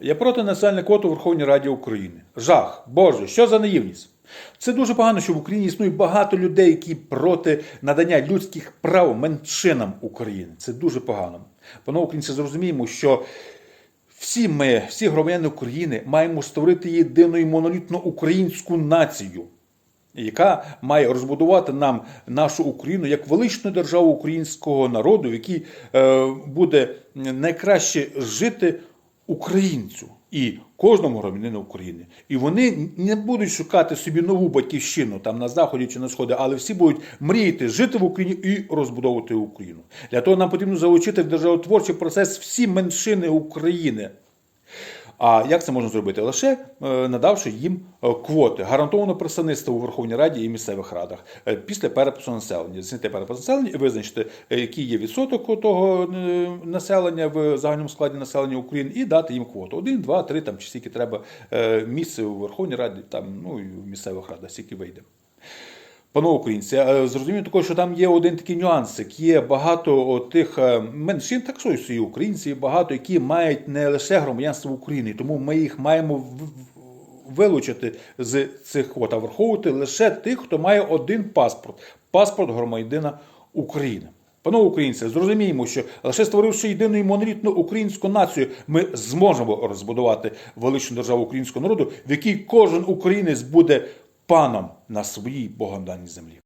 Я проти національної квоти у Верховній Раді України. Жах, Боже, що за наївність? Це дуже погано, що в Україні існує багато людей, які проти надання людських прав меншинам України. Це дуже погано. Панове українці, зрозуміємо, що всі ми, всі громадяни України, маємо створити єдину і монолітну українську націю, яка має розбудувати нам нашу Україну як величну державу українського народу, в якій е, буде найкраще жити українцю і кожному громадянину України. І вони не будуть шукати собі нову батьківщину там на заході чи на сході, але всі будуть мріяти жити в Україні і розбудовувати Україну. Для того нам потрібно залучити в державотворчий процес всі меншини України. А як це можна зробити? Лише е, надавши їм е, квоти, гарантоване представництво у Верховній Раді і місцевих радах е, після перепису населення. Зняти перепис населення і визначити, який є відсоток того населення в загальному складі населення України, і дати їм квоту. Один, два, три, там чи скільки треба місце у Верховній Раді, там ну і в місцевих радах, скільки вийде. Панове українці, е, зрозуміло також, що там є один такий нюансик. Є багато тих меншин, так і українці, багато, які мають не лише громадянство України, тому ми їх маємо вилучити з цих квот, а враховувати лише тих, хто має один паспорт паспорт громадянина України. Панове українці, зрозуміємо, що лише створивши єдину і монолітну українську націю, ми зможемо розбудувати величну державу українського народу, в якій кожен українець буде паном на своїй богом даній землі.